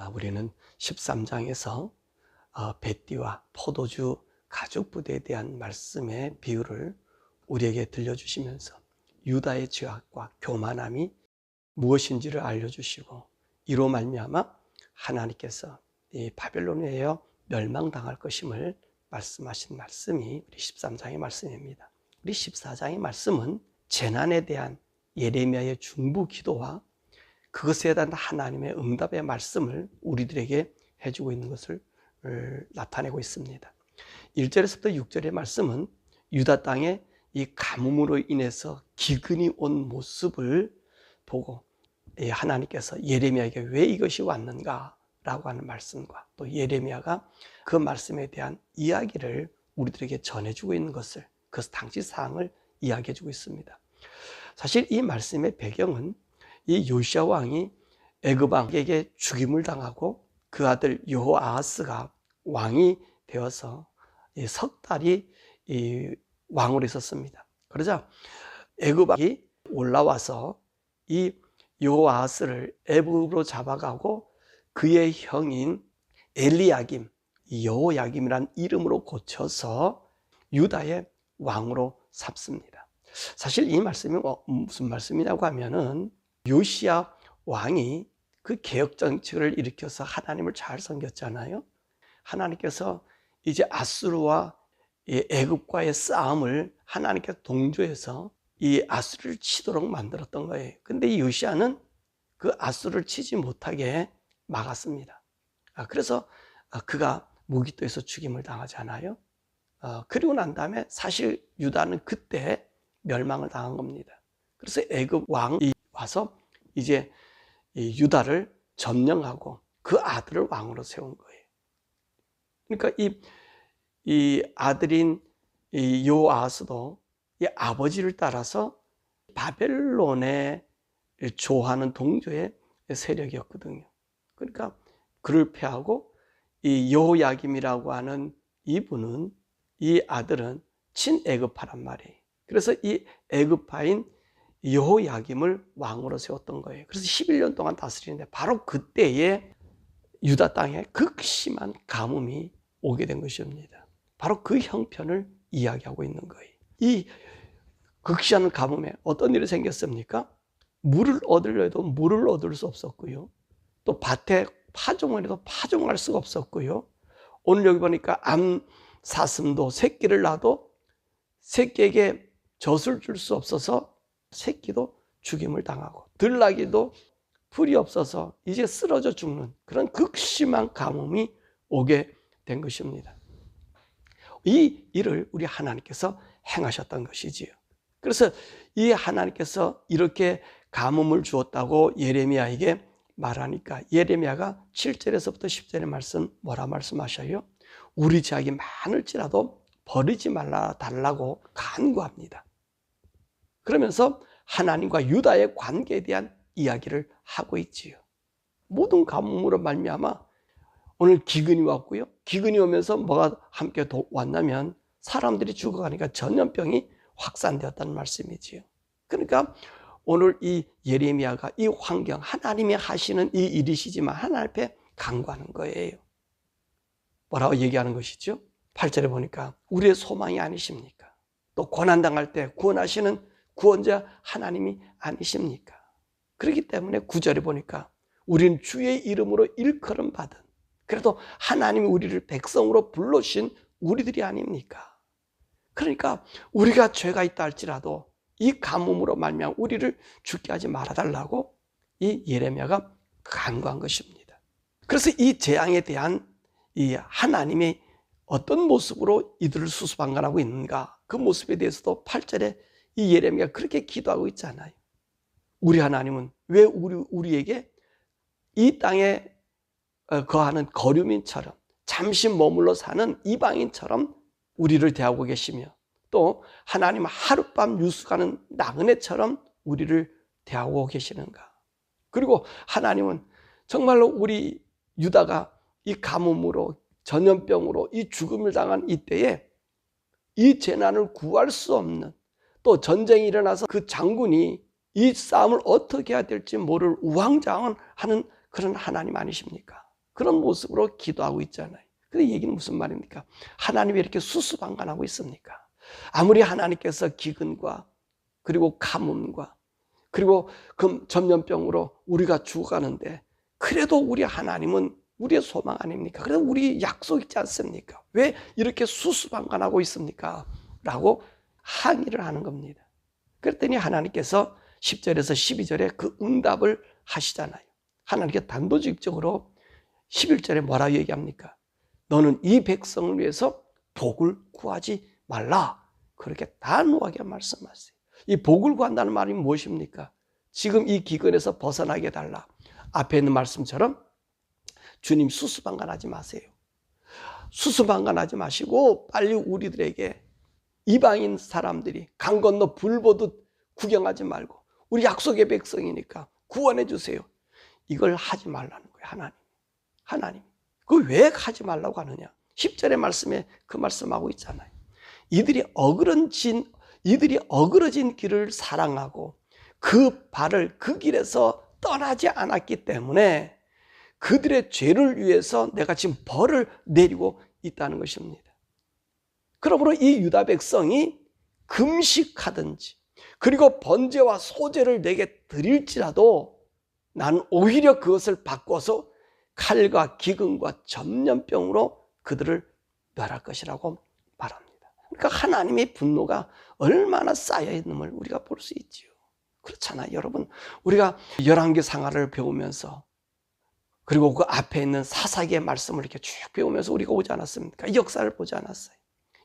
아, 우리는 13장에서 어, 배띠와 포도주 가죽 부대에 대한 말씀의 비유를 우리에게 들려주시면서 유다의 죄악과 교만함이 무엇인지를 알려주시고 이로 말미암아 하나님께서 이 바벨론에 의하여 멸망당할 것임을 말씀하신 말씀이 우리 13장의 말씀입니다. 우리 14장의 말씀은 재난에 대한 예레미야의 중부 기도와 그것에 대한 하나님의 응답의 말씀을 우리들에게 해주고 있는 것을 나타내고 있습니다. 1절에서부터 6절의 말씀은 유다 땅에 이 가뭄으로 인해서 기근이 온 모습을 보고 하나님께서 예레미야에게 왜 이것이 왔는가라고 하는 말씀과 또 예레미야가 그 말씀에 대한 이야기를 우리들에게 전해주고 있는 것을 그 당시 사항을 이야기해주고 있습니다. 사실 이 말씀의 배경은 이 요시아 왕이 애굽 왕에게 죽임을 당하고 그 아들 여호아하스가 왕이 되어서 석 달이 왕으로 있었습니다. 그러자 애굽 왕이 올라와서 이 여호아하스를 애굽으로 잡아가고 그의 형인 엘리야김, 여호야김이란 이름으로 고쳐서 유다의 왕으로 삼습니다. 사실 이 말씀이 뭐 무슨 말씀이냐고 하면은 요시아 왕이 그 개혁 정책을 일으켜서 하나님을 잘 섬겼잖아요. 하나님께서 이제 아수르와 애굽과의 싸움을 하나님께서 동조해서 이 아수르를 치도록 만들었던 거예요. 근데 이 요시아는 그 아수르를 치지 못하게 막았습니다. 아, 그래서 아, 그가 무기토에서 죽임을 당하잖아요. 어, 그리고 난 다음에 사실 유다는 그때 멸망을 당한 겁니다. 그래서 애굽 왕이 와서 이제 유다를 점령하고 그 아들을 왕으로 세운 거예요. 그러니까 이, 이 아들인 이 요아스도 이 아버지를 따라서 바벨론에 조하는 동조의 세력이었거든요. 그러니까 그를 패하고 이 여호야김이라고 하는 이분은 이 아들은 친애굽파란 말이에요. 그래서 이 애굽파인 여호야김을 왕으로 세웠던 거예요. 그래서 11년 동안 다스리는데 바로 그때에 유다 땅에 극심한 가뭄이 오게 된 것입니다. 바로 그 형편을 이야기하고 있는 거예요. 이 극심한 가뭄에 어떤 일이 생겼습니까? 물을 얻으려 해도 물을 얻을 수 없었고요. 또 밭에 파종을 해도 파종할 수가 없었고요. 오늘 여기 보니까 암 사슴도 새끼를 낳아도 새끼에게 젖을 줄 수 없어서 새끼도 죽임을 당하고 들나귀도 풀이 없어서 이제 쓰러져 죽는 그런 극심한 가뭄이 오게 된 것입니다. 이 일을 우리 하나님께서 행하셨던 것이지요. 그래서 이 하나님께서 이렇게 가뭄을 주었다고 예레미야에게 말하니까 예레미야가 7절에서부터 10절의 말씀 뭐라 말씀하셔요? 우리 제약이 많을지라도 버리지 말라 달라고 간구합니다. 그러면서 하나님과 유다의 관계에 대한 이야기를 하고 있지요. 모든 가뭄으로 말미암아 오늘 기근이 왔고요. 기근이 오면서 뭐가 함께 왔냐면 사람들이 죽어가니까 전염병이 확산되었다는 말씀이지요. 그러니까 오늘 이 예레미야가 이 환경 하나님이 하시는 이 일이시지만 하나님 앞에 간구하는 거예요. 뭐라고 얘기하는 것이죠? 8절에 보니까 우리의 소망이 아니십니까? 또 고난당할 때 구원하시는 구원자 하나님이 아니십니까? 그렇기 때문에 9절에 보니까 우리는 주의 이름으로 일컬음 받은 그래도 하나님이 우리를 백성으로 불러주신 우리들이 아닙니까? 그러니까 우리가 죄가 있다 할지라도 이 가뭄으로 말미암아 우리를 죽게 하지 말아달라고 이 예레미야가 간구한 것입니다. 그래서 이 재앙에 대한 이 하나님의 어떤 모습으로 이들을 수수방관하고 있는가 그 모습에 대해서도 8절에 이 예레미야가 그렇게 기도하고 있잖아요. 우리 하나님은 왜 우리, 우리에게 이 땅에 어, 거하는 거류민처럼 잠시 머물러 사는 이방인처럼 우리를 대하고 계시며 또 하나님 하룻밤 유숙하는 나그네처럼 우리를 대하고 계시는가. 그리고 하나님은 정말로 우리 유다가 이 가뭄으로 전염병으로 이 죽음을 당한 이때에 이 재난을 구할 수 없는 또 전쟁이 일어나서 그 장군이 이 싸움을 어떻게 해야 될지 모를 우왕좌왕하는 그런 하나님 아니십니까? 그런 모습으로 기도하고 있잖아요. 근데 얘기는 무슨 말입니까? 하나님이 이렇게 수수방관하고 있습니까? 아무리 하나님께서 기근과 그리고 가뭄과 그리고 금 전염병으로 우리가 죽어가는데 그래도 우리 하나님은 우리의 소망 아닙니까? 그래도 우리 약속 있지 않습니까? 왜 이렇게 수수방관하고 있습니까? 라고 항의를 하는 겁니다. 그랬더니 하나님께서 10절에서 12절에 그 응답을 하시잖아요. 하나님께 단도직입적으로 11절에 뭐라 얘기합니까? 너는 이 백성을 위해서 복을 구하지 말라. 그렇게 단호하게 말씀하세요. 이 복을 구한다는 말이 무엇입니까? 지금 이 기근에서 벗어나게 달라. 앞에 있는 말씀처럼 주님 수수방관하지 마세요. 수수방관하지 마시고 빨리 우리들에게 이방인 사람들이 강 건너 불 보듯 구경하지 말고 우리 약속의 백성이니까 구원해 주세요. 이걸 하지 말라는 거예요. 하나님. 하나님. 그 왜 하지 말라고 하느냐? 10절의 말씀에 그 말씀하고 있잖아요. 이들이 어그러진 이들이 어그러진 길을 사랑하고 그 발을 그 길에서 떠나지 않았기 때문에 그들의 죄를 위해서 내가 지금 벌을 내리고 있다는 것입니다. 그러므로 이 유다 백성이 금식하든지 그리고 번제와 소제를 내게 드릴지라도 나는 오히려 그것을 바꿔서 칼과 기근과 전염병으로 그들을 멸할 것이라고 말합니다. 그러니까 하나님의 분노가 얼마나 쌓여 있는걸 우리가 볼 수 있지요. 그렇잖아요, 여러분. 우리가 열왕기 상하를 배우면서 그리고 그 앞에 있는 사사기의 말씀을 이렇게 쭉 배우면서 우리가 오지 않았습니까? 이 역사를 보지 않았어요.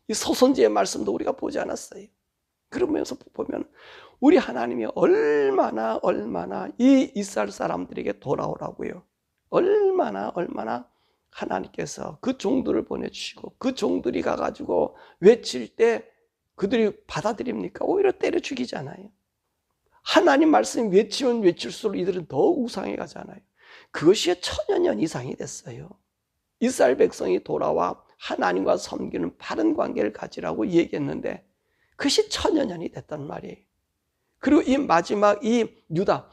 이 소선지의 말씀도 우리가 보지 않았어요. 그러면서 보면 우리 하나님이 얼마나 얼마나 이 이스라엘 사람들에게 돌아오라고요. 얼마나 얼마나 하나님께서 그 종들을 보내주시고 그 종들이 가가지고 외칠 때 그들이 받아들입니까? 오히려 때려 죽이잖아요. 하나님 말씀 외치면 외칠수록 이들은 더 우상해 가잖아요. 그것이 천여 년 이상이 됐어요. 이스라엘 백성이 돌아와 하나님과 섬기는 바른 관계를 가지라고 얘기했는데 그것이 천여년이 됐단 말이에요. 그리고 이 마지막 이 유다,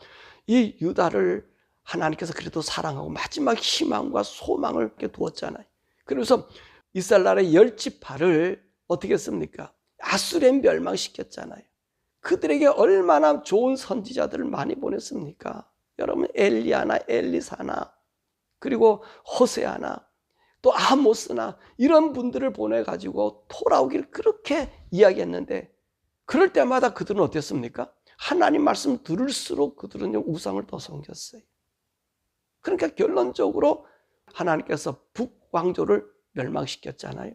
이 유다를 하나님께서 그래도 사랑하고 마지막 희망과 소망을 이렇게 두었잖아요. 그래서 이스라엘 나라의 열 지파를 어떻게 했습니까? 아수레 멸망시켰잖아요. 그들에게 얼마나 좋은 선지자들을 많이 보냈습니까? 여러분 엘리아나 엘리사나 그리고 호세아나 또 아모스나 이런 분들을 보내 가지고 돌아오기를 그렇게 이야기했는데 그럴 때마다 그들은 어땠습니까? 하나님 말씀 들을수록 그들은 우상을 더 섬겼어요. 그러니까 결론적으로 하나님께서 북왕조를 멸망시켰잖아요.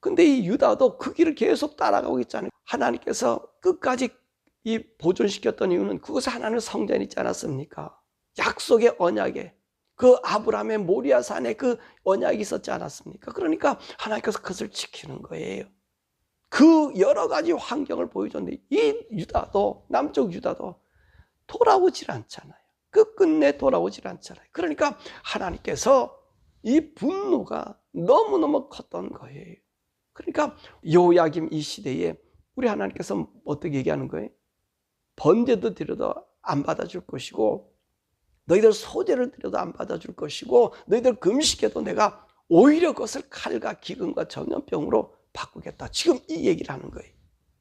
근데 이 유다도 그 길을 계속 따라가고 있잖아요. 하나님께서 끝까지 이 보존시켰던 이유는 그것이 하나님의 성전이 있지 않았습니까? 약속의 언약에 그 아브라함의 모리아 산에 그 언약이 있었지 않았습니까? 그러니까 하나님께서 그것을 지키는 거예요. 그 여러 가지 환경을 보여줬는데 이 유다도 남쪽 유다도 돌아오질 않잖아요. 끝끝내 돌아오질 않잖아요. 그러니까 하나님께서 이 분노가 너무너무 컸던 거예요. 그러니까 요야김 이 시대에 우리 하나님께서 어떻게 얘기하는 거예요? 번제도 드려도 안 받아줄 것이고 너희들 소재를 드려도 안 받아줄 것이고 너희들 금식해도 내가 오히려 그것을 칼과 기근과 전염병으로 바꾸겠다. 지금 이 얘기를 하는 거예요.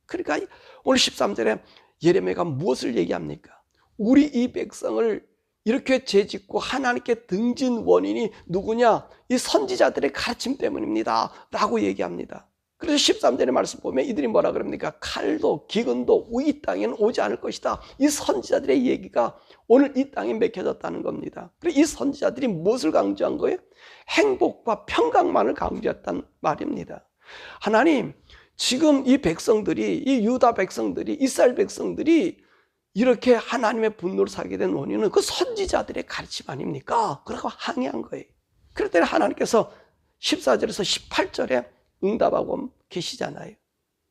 그러니까 오늘 13절에 예레미야가 무엇을 얘기합니까? 우리 이 백성을 이렇게 죄짓고 하나님께 등진 원인이 누구냐? 이 선지자들의 가르침 때문입니다. 라고 얘기합니다. 그래서 13절의 말씀 보면 이들이 뭐라 그럽니까? 칼도 기근도 이 땅에는 오지 않을 것이다. 이 선지자들의 얘기가 오늘 이 땅에 맥혀졌다는 겁니다. 그리고 이 선지자들이 무엇을 강조한 거예요? 행복과 평강만을 강조했단 말입니다. 하나님, 지금 이 백성들이, 이 유다 백성들이, 이스라엘 백성들이 이렇게 하나님의 분노를 사게 된 원인은 그 선지자들의 가르침 아닙니까? 그러고 항의한 거예요. 그럴 때 하나님께서 14절에서 18절에 응답하고 계시잖아요.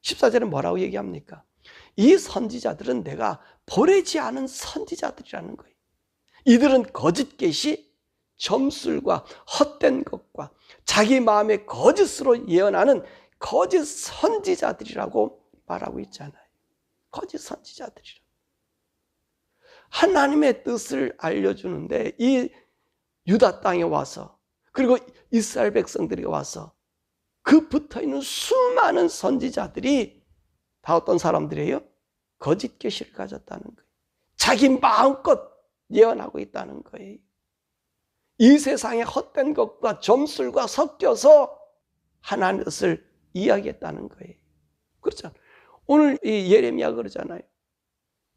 14절에 뭐라고 얘기합니까? 이 선지자들은 내가 보내지 않은 선지자들이라는 거예요. 이들은 거짓 계시, 점술과 헛된 것과 자기 마음의 거짓으로 예언하는 거짓 선지자들이라고 말하고 있잖아요. 거짓 선지자들이라. 하나님의 뜻을 알려주는데 이 유다 땅에 와서 그리고 이스라엘 백성들이 와서 그 붙어 있는 수많은 선지자들이 다 어떤 사람들이에요? 거짓 계시를 가졌다는 거예요. 자기 마음껏 예언하고 있다는 거예요. 이 세상의 헛된 것과 점술과 섞여서 하나님의 뜻을 이야기했다는 거예요. 그렇죠. 오늘 이 예레미야 그러잖아요.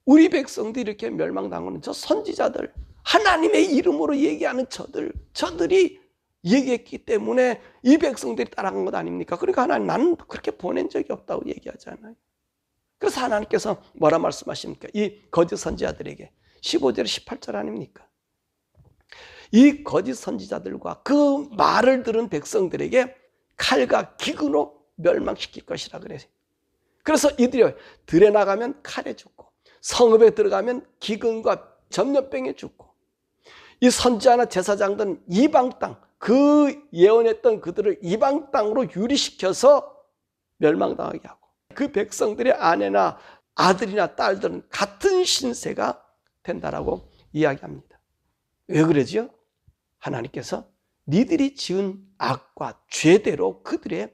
우리 백성들이 이렇게 멸망당하는 저 선지자들, 하나님의 이름으로 얘기하는 저들, 저들이 얘기했기 때문에 이 백성들이 따라간 것 아닙니까? 그러니까 하나님 나는 그렇게 보낸 적이 없다고 얘기하잖아요. 그래서 하나님께서 뭐라 말씀하십니까? 이 거짓 선지자들에게 15절 18절 아닙니까? 이 거짓 선지자들과 그 말을 들은 백성들에게 칼과 기근으로 멸망시킬 것이라 그래요. 그래서 이들이 들에 나가면 칼에 죽고 성읍에 들어가면 기근과 전염병에 죽고 이 선지자나 제사장들은 이방 땅, 그 예언했던 그들을 이방 땅으로 유리시켜서 멸망당하게 하고 그 백성들의 아내나 아들이나 딸들은 같은 신세가 된다라고 이야기합니다. 왜 그러지요? 하나님께서 니들이 지은 악과 죄대로 그들의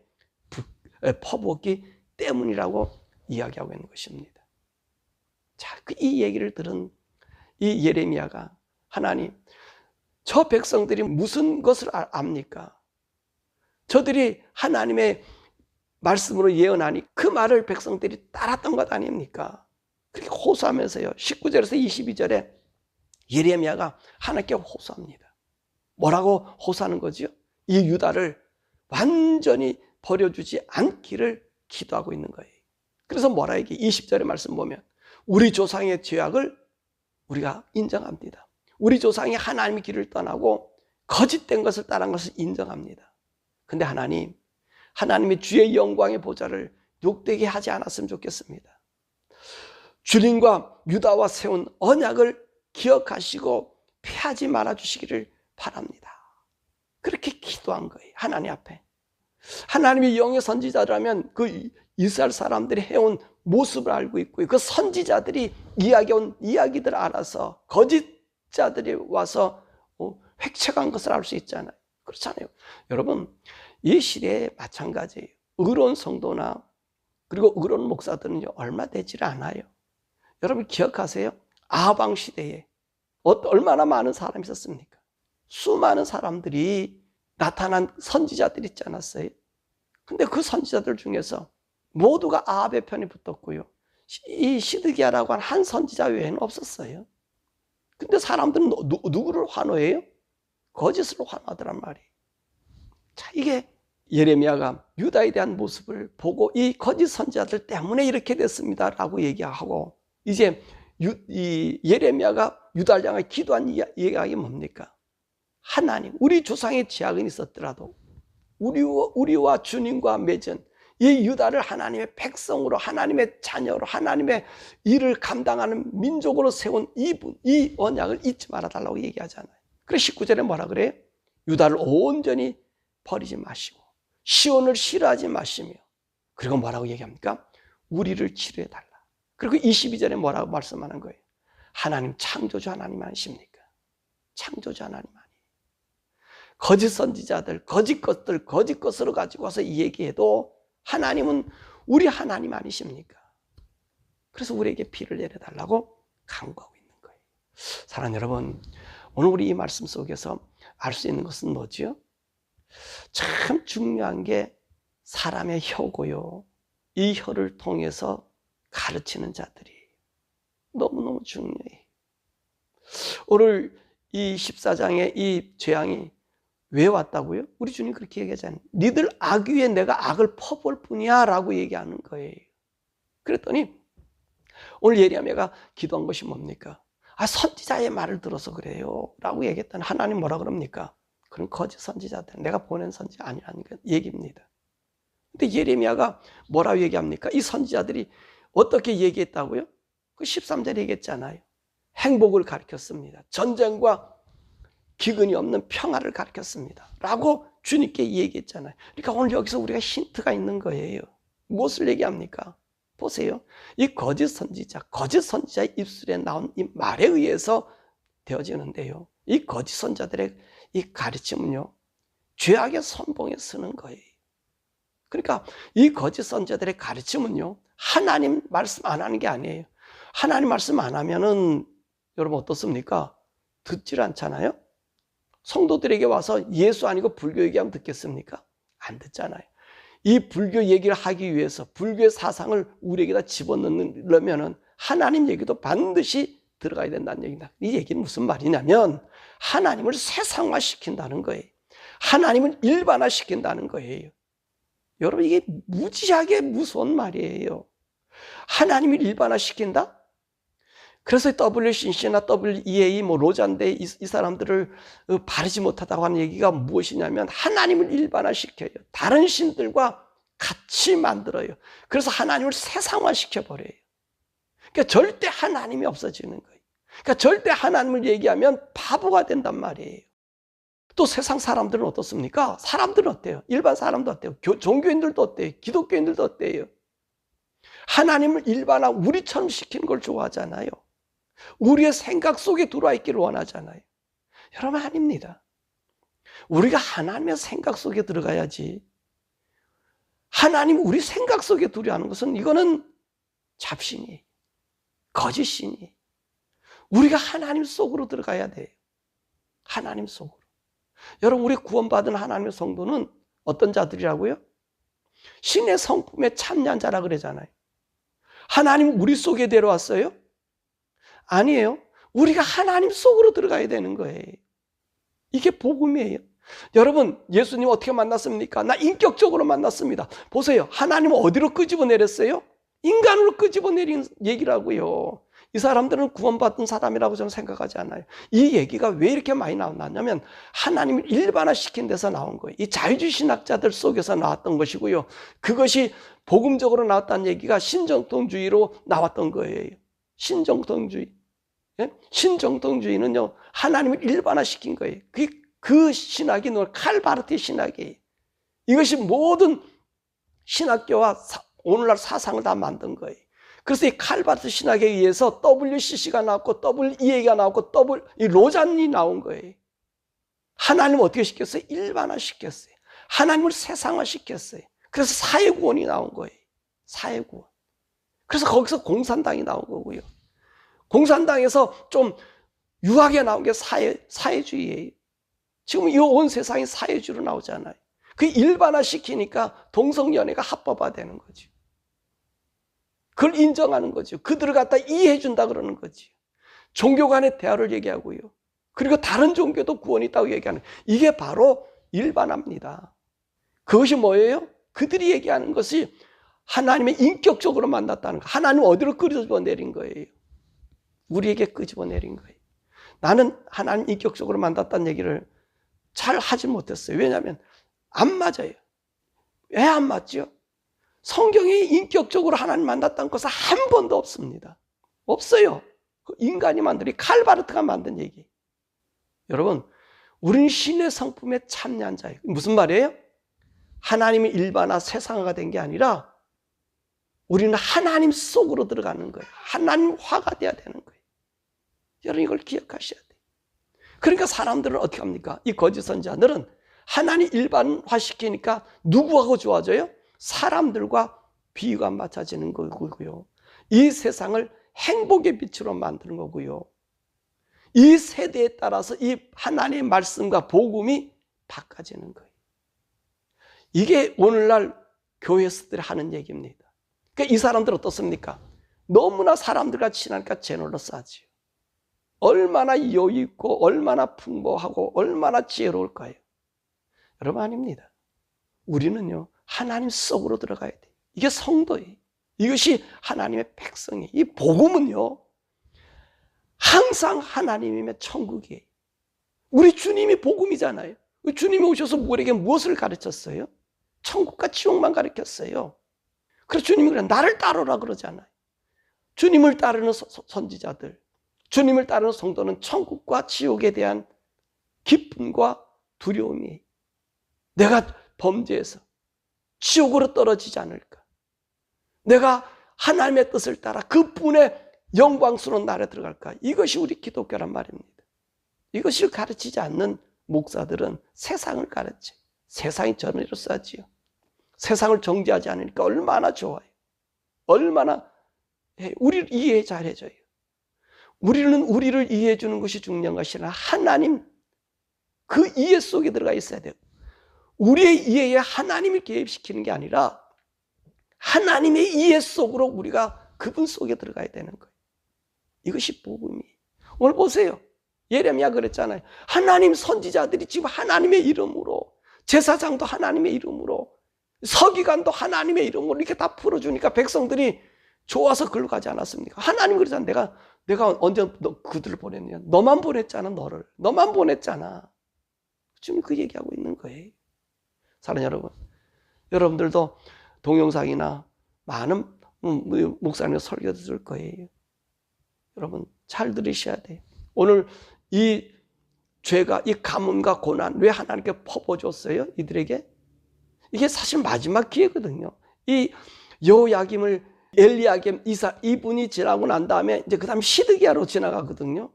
퍼붓기 때문이라고 이야기하고 있는 것입니다. 자, 그 이 얘기를 들은 이 예레미야가 하나님, 저 백성들이 무슨 것을 아, 압니까? 저들이 하나님의 말씀으로 예언하니 그 말을 백성들이 따랐던 것 아닙니까? 그렇게 호소하면서요. 19절에서 22절에 예레미야가 하나님께 호소합니다. 뭐라고 호소하는 거지요? 이 유다를 완전히 버려주지 않기를 기도하고 있는 거예요. 그래서 뭐라 이게 20절의 말씀 보면 우리 조상의 죄악을 우리가 인정합니다. 우리 조상이 하나님의 길을 떠나고 거짓된 것을 따른 것을 인정합니다. 근데 하나님, 하나님의 주의 영광의 보좌를 욕되게 하지 않았으면 좋겠습니다. 주님과 유다와 세운 언약을 기억하시고 피하지 말아 주시기를 바랍니다. 그렇게 기도한 거예요. 하나님 앞에. 하나님의 영의 선지자라면 그 이스라엘 사람들이 해온 모습을 알고 있고요. 그 선지자들이 이야기한 이야기들을 알아서 거짓 자들이 와서 어, 획책한 것을 알 수 있잖아요. 그렇잖아요. 여러분, 이 시대에 마찬가지예요. 의로운 성도나 그리고 의로운 목사들은 얼마 되질 않아요. 여러분 기억하세요? 아방 시대에 얼마나 많은 사람이 있었습니까? 수많은 사람들이 나타난 선지자들 있지 않았어요? 근데 그 선지자들 중에서 모두가 아합의 편에 붙었고요. 이 시드기야라고 하는 한 선지자 외에는 없었어요. 근데 사람들은 누, 누구를 환호해요? 거짓으로 환호하더란 말이에요. 자, 이게 예레미야가 유다에 대한 모습을 보고 이 거짓 선지자들 때문에 이렇게 됐습니다라고 얘기하고 이제 유, 이 예레미야가 유다를 향해 기도한 이야기 뭡니까? 하나님, 우리 조상의 죄악은 있었더라도 우리와, 우리와 주님과 맺은 이 유다를 하나님의 백성으로 하나님의 자녀로 하나님의 일을 감당하는 민족으로 세운 이분, 이 언약을 잊지 말아 달라고 얘기하잖아요. 그래서 19절에 뭐라 그래요? 유다를 온전히 버리지 마시고 시온을 싫어하지 마시며 그리고 뭐라고 얘기합니까? 우리를 치료해 달라. 그리고 22절에 뭐라고 말씀하는 거예요? 하나님 창조주 하나님 아니십니까? 창조주 하나님 아니. 거짓 선지자들, 거짓 것들, 거짓 것으로 가지고 와서 얘기해도 하나님은 우리 하나님 아니십니까? 그래서 우리에게 피를 내려달라고 강구하고 있는 거예요. 사랑하는 여러분, 오늘 우리 이 말씀 속에서 알 수 있는 것은 뭐지요? 참 중요한 게 사람의 혀고요. 이 혀를 통해서 가르치는 자들이 너무너무 중요해. 오늘 이 14장의 이 재앙이 왜 왔다고요? 우리 주님 그렇게 얘기하잖아요. 니들 악 위에 내가 악을 퍼볼 뿐이야 라고 얘기하는 거예요. 그랬더니 오늘 예리야메가 기도한 것이 뭡니까? 아 선지자의 말을 들어서 그래요 라고 얘기했더니 하나님 뭐라 그럽니까? 그런 거짓 선지자들 내가 보낸 선지 아니라는 얘기입니다. 근데 예레미야가 뭐라고 얘기합니까? 이 선지자들이 어떻게 얘기했다고요? 그 13절에 얘기했잖아요. 행복을 가르쳤습니다. 전쟁과 기근이 없는 평화를 가르쳤습니다. 라고 주님께 얘기했잖아요. 그러니까 오늘 여기서 우리가 힌트가 있는 거예요. 무엇을 얘기합니까? 보세요. 이 거짓 선지자, 거짓 선지자의 입술에 나온 이 말에 의해서 되어지는데요. 이 거짓 선자들의 이 가르침은요, 죄악의 선봉에 쓰는 거예요. 그러니까 이 거짓 선자들의 가르침은요, 하나님 말씀 안 하는 게 아니에요. 하나님 말씀 안 하면은 여러분 어떻습니까? 듣질 않잖아요? 성도들에게 와서 예수 아니고 불교 얘기하면 듣겠습니까? 안 듣잖아요. 이 불교 얘기를 하기 위해서 불교의 사상을 우리에게다 집어넣으려면은 하나님 얘기도 반드시 들어가야 된다는 얘기다. 이 얘기는 무슨 말이냐면 하나님을 세상화 시킨다는 거예요. 하나님을 일반화 시킨다는 거예요. 여러분 이게 무지하게 무서운 말이에요. 하나님을 일반화 시킨다? 그래서 WCC나 WEA, 뭐 로잔데 이, 이 사람들을 어, 바르지 못하다고 하는 얘기가 무엇이냐면 하나님을 일반화시켜요. 다른 신들과 같이 만들어요. 그래서 하나님을 세상화시켜 버려요. 그러니까 절대 하나님이 없어지는 거예요. 그러니까 절대 하나님을 얘기하면 바보가 된단 말이에요. 또 세상 사람들은 어떻습니까? 사람들은 어때요? 일반 사람도 어때요? 교, 종교인들도 어때요? 기독교인들도 어때요? 하나님을 일반화 우리처럼 시키는 걸 좋아하잖아요. 우리의 생각 속에 들어와 있기를 원하잖아요. 여러분 아닙니다. 우리가 하나님의 생각 속에 들어가야지. 하나님 우리 생각 속에 들어가는 것은 이거는 잡신이 거짓신이 우리가 하나님 속으로 들어가야 돼요. 하나님 속으로. 여러분 우리 구원받은 하나님의 성도는 어떤 자들이라고요? 신의 성품에 참여한 자라 그러잖아요. 하나님 우리 속에 데려왔어요? 아니에요. 우리가 하나님 속으로 들어가야 되는 거예요. 이게 복음이에요. 여러분, 예수님 어떻게 만났습니까? 나 인격적으로 만났습니다. 보세요. 하나님 어디로 끄집어 내렸어요? 인간으로 끄집어 내린 얘기라고요. 이 사람들은 구원받은 사람이라고 저는 생각하지 않아요. 이 얘기가 왜 이렇게 많이 나왔냐면 하나님을 일반화시킨 데서 나온 거예요. 이 자유주의 신학자들 속에서 나왔던 것이고요. 그것이 복음적으로 나왔다는 얘기가 신정통주의로 나왔던 거예요. 신정통주의. 예? 신정통주의는요, 하나님을 일반화시킨 거예요. 그, 그 신학이 너 칼바르트 신학이에요. 이것이 모든 신학교와 사, 오늘날 사상을 다 만든 거예요. 그래서 이 칼바르트 신학에 의해서 WCC가 나왔고 WEA가 나왔고 W 이 로잔이 나온 거예요. 하나님을 어떻게 시켰어요? 일반화 시켰어요. 하나님을 세상화 시켰어요. 그래서 사회구원이 나온 거예요. 사회구원. 그래서 거기서 공산당이 나온 거고요. 공산당에서 좀 유하게 나온 게 사회, 사회주의예요. 지금 이 온 세상이 사회주의로 나오잖아요. 그 일반화 시키니까 동성연애가 합법화되는 거죠. 그걸 인정하는 거죠. 그들을 갖다 이해해 준다 그러는 거지. 종교 간의 대화를 얘기하고요. 그리고 다른 종교도 구원이 있다고 얘기하는 이게 바로 일반화입니다. 그것이 뭐예요? 그들이 얘기하는 것이 하나님의 인격적으로 만났다는 거. 하나님 어디로 끄집어 내린 거예요? 우리에게 끄집어 내린 거예요. 나는 하나님 인격적으로 만났다는 얘기를 잘 하지 못했어요. 왜냐하면 안 맞아요. 왜 안 맞죠? 성경이 인격적으로 하나님 만났다는 것은 한 번도 없습니다. 없어요. 그 인간이 만든, 칼바르트가 만든 얘기. 여러분, 우리는 신의 성품에 참여한 자예요. 무슨 말이에요? 하나님이 일반화 세상화가 된 게 아니라 우리는 하나님 속으로 들어가는 거예요. 하나님 화가 돼야 되는 거예요. 여러분 이걸 기억하셔야 돼요. 그러니까 사람들은 어떻게 합니까? 이 거짓 선자들은 하나님 일반화시키니까 누구하고 좋아져요? 사람들과 비유가 맞춰지는 거고요. 이 세상을 행복의 빛으로 만드는 거고요. 이 세대에 따라서 이 하나님의 말씀과 복음이 바꿔지는 거예요. 이게 오늘날 교회에서들이 하는 얘기입니다. 그러니까 이 사람들 어떻습니까? 너무나 사람들과 친하니까 제너러스하지요. 얼마나 여유 있고 얼마나 풍부하고 얼마나 지혜로울까요? 여러분 아닙니다. 우리는요 하나님 속으로 들어가야 돼. 이게 성도예요. 이것이 하나님의 백성이에요. 이 복음은요 항상 하나님의 천국이에요. 우리 주님이 복음이잖아요. 주님이 오셔서 우리에게 무엇을 가르쳤어요? 천국과 지옥만 가르쳤어요. 그래서 주님이 그래 나를 따르라 그러잖아요. 주님을 따르는 선지자들, 주님을 따르는 성도는 천국과 지옥에 대한 기쁨과 두려움이 내가 범죄해서 지옥으로 떨어지지 않을까. 내가 하나님의 뜻을 따라 그분의 영광스러운 날에 들어갈까. 이것이 우리 기독교란 말입니다. 이것을 가르치지 않는 목사들은 세상을 가르쳐. 세상이 전의로 싸지요. 세상을 정지하지 않으니까 얼마나 좋아요. 얼마나 해. 우리를 이해 잘해줘요. 우리는 우리를 이해해 주는 것이 중요한 것이 아니라 하나님 그 이해 속에 들어가 있어야 돼요. 우리의 이해에 하나님을 개입시키는 게 아니라 하나님의 이해 속으로 우리가 그분 속에 들어가야 되는 거예요. 이것이 복음이에요. 오늘 보세요. 예레미야 그랬잖아요. 하나님 선지자들이 지금 하나님의 이름으로 제사장도 하나님의 이름으로 서기관도 하나님의 이름으로 이렇게 다 풀어주니까 백성들이 좋아서 글로 가지 않았습니까? 하나님 그러잖아. 내가 내가 언제 너 그들을 보냈냐? 너만 보냈잖아, 너를. 너만 보냈잖아. 지금 그 얘기하고 있는 거예요. 사랑 여러분, 여러분들도 동영상이나 많은 목사님 설교 들을 거예요. 여러분 잘 들으셔야 돼요. 오늘 이 죄가 이 가문과 고난 왜 하나님께 퍼부어줬어요? 이들에게 이게 사실 마지막 기회거든요. 이 여호야김을 엘리야김 이사 이분이 지나고 난 다음에 이제 그다음 시드기야로 지나가거든요.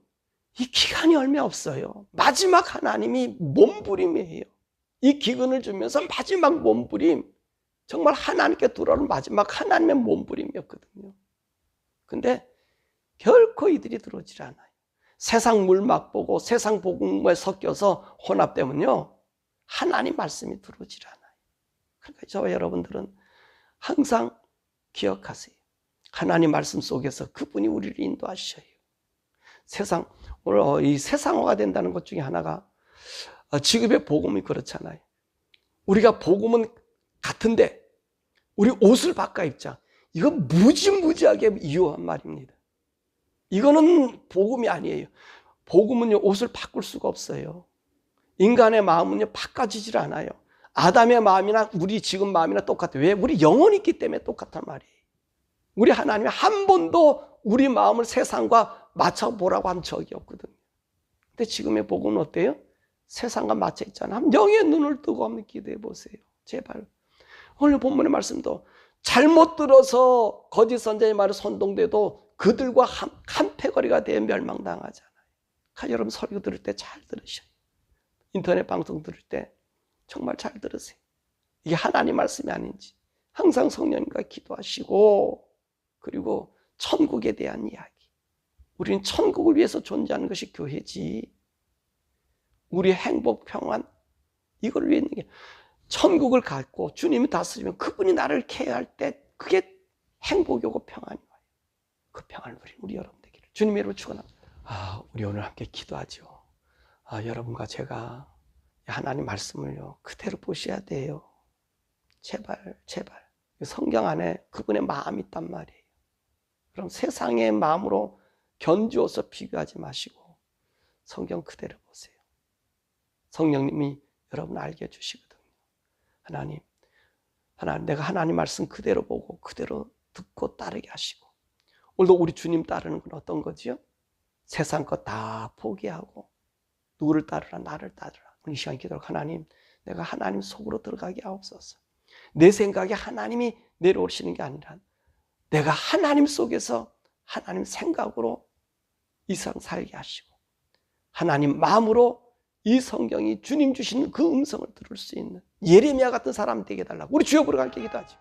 이 기간이 얼마 없어요. 마지막 하나님이 몸부림이에요. 이 기근을 주면서 마지막 몸부림 정말 하나님께 돌아오는 마지막 하나님의 몸부림이었거든요. 근데 결코 이들이 들어오질 않아요. 세상 물막 보고 세상 복음에 섞여서 혼합되면요. 하나님 말씀이 들어오질 않아요. 그러니까 저와 여러분들은 항상 기억하세요. 하나님 말씀 속에서 그분이 우리를 인도하셔요. 세상, 오늘 이 세상화가 된다는 것 중에 하나가 지금의 복음이 그렇잖아요. 우리가 복음은 같은데 우리 옷을 바꿔 입자. 이건 무지무지하게 이유한 말입니다. 이거는 복음이 아니에요. 복음은요, 옷을 바꿀 수가 없어요. 인간의 마음은요, 바꿔지질 않아요. 아담의 마음이나 우리 지금 마음이나 똑같아요. 왜? 우리 영혼이 있기 때문에 똑같단 말이에요. 우리 하나님이 한 번도 우리 마음을 세상과 맞춰보라고 한 적이 없거든요. 근데 지금의 복음은 어때요? 세상과 맞춰 있잖아요. 영의 눈을 뜨고 한번 기도해 보세요. 제발. 오늘 본문의 말씀도 잘못 들어서 거짓 선자의 말에 선동돼도 그들과 한, 한패거리가 되어 멸망당하잖아요. 여러분 설교 들을 때 잘 들으셔요. 인터넷 방송 들을 때 정말 잘 들으세요. 이게 하나님 말씀이 아닌지 항상 성령님과 기도하시고 그리고 천국에 대한 이야기. 우리는 천국을 위해서 존재하는 것이 교회지. 우리의 행복, 평안 이걸 위해 있는 게 천국을 갖고 주님이 다스리면 그분이 나를 케어할 때 그게 행복이고 평안이 와요. 그 평안을 우리 여러분 되기를 주님의 이름으로 축원합니다. 아, 우리 오늘 함께 기도하죠. 아, 여러분과 제가 하나님 말씀을요 그대로 보셔야 돼요. 제발, 제발. 성경 안에 그분의 마음이 있단 말이에요. 그럼 세상의 마음으로 견주어서 비교하지 마시고 성경 그대로 보세요. 성령님이 여러분 알게 해주시거든요. 하나님, 하나님, 내가 하나님 말씀 그대로 보고 그대로 듣고 따르게 하시고 오늘도 우리 주님 따르는 건 어떤 거지요? 세상 것 다 포기하고 누구를 따르라 나를 따르라 이 시간 기도로 하나님 내가 하나님 속으로 들어가게 하옵소서 내 생각에 하나님이 내려오시는 게 아니라 내가 하나님 속에서 하나님 생각으로 이상 살게 하시고 하나님 마음으로 이 성경이 주님 주시는 그 음성을 들을 수 있는 예레미야 같은 사람 되게 달라고 우리 주여 함께 기도하죠.